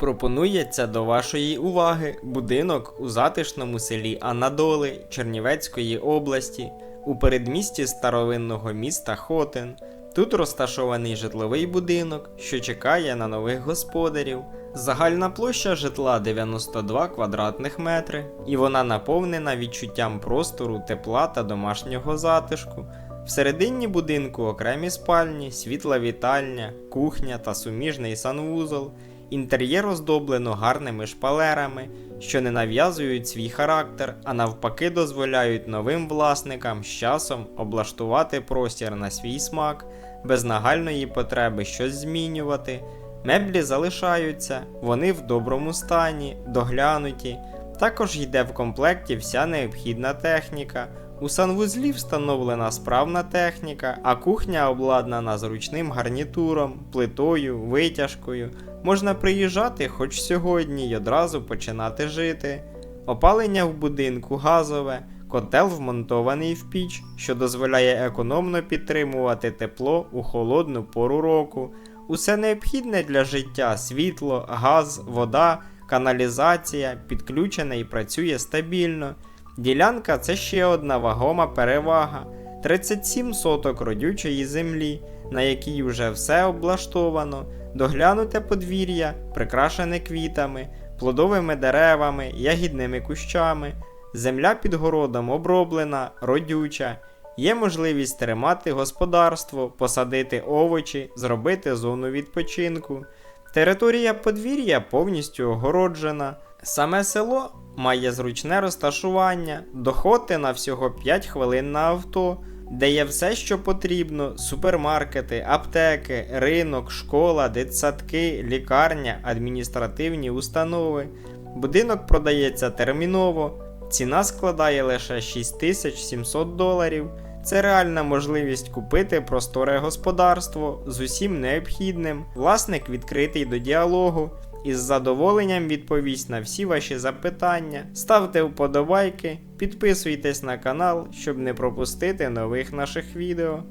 Пропонується до вашої уваги будинок у затишному селі Анадоли Чернівецької області у передмісті старовинного міста Хотин. Тут розташований житловий будинок, що чекає на нових господарів. Загальна площа житла 92 квадратних метри, і вона наповнена відчуттям простору, тепла та домашнього затишку. Всередині будинку окремі спальні, світла вітальня, кухня та суміжний санвузол. Інтер'єр оздоблено гарними шпалерами, що не нав'язують свій характер, а навпаки дозволяють новим власникам з часом облаштувати простір на свій смак, без нагальної потреби щось змінювати. Меблі залишаються, вони в доброму стані, доглянуті. Також йде в комплекті вся необхідна техніка. У санвузлі встановлена справна техніка, а кухня обладнана зручним гарнітуром, плитою, витяжкою. Можна приїжджати хоч сьогодні й одразу починати жити. Опалення в будинку газове, котел вмонтований в піч, що дозволяє економно підтримувати тепло у холодну пору року. Усе необхідне для життя світло, газ, вода, каналізація, підключене і працює стабільно. Ділянка це ще одна вагома перевага. 37 соток родючої землі, на якій вже все облаштовано, доглянуте подвір'я, прикрашене квітами, плодовими деревами, ягідними кущами. Земля під городом оброблена, родюча. Є можливість тримати господарство, посадити овочі, зробити зону відпочинку. Територія подвір'я повністю огороджена. Саме село має зручне розташування, доходи на всього 5 хвилин на авто, де є все, що потрібно: супермаркети, аптеки, ринок, школа, дитсадки, лікарня, адміністративні установи. Будинок продається терміново, ціна складає лише 6700 доларів. Це реальна можливість купити просторе господарство з усім необхідним. Власник відкритий до діалогу і з задоволенням відповість на всі ваші запитання. Ставте вподобайки, підписуйтесь на канал, щоб не пропустити нових наших відео.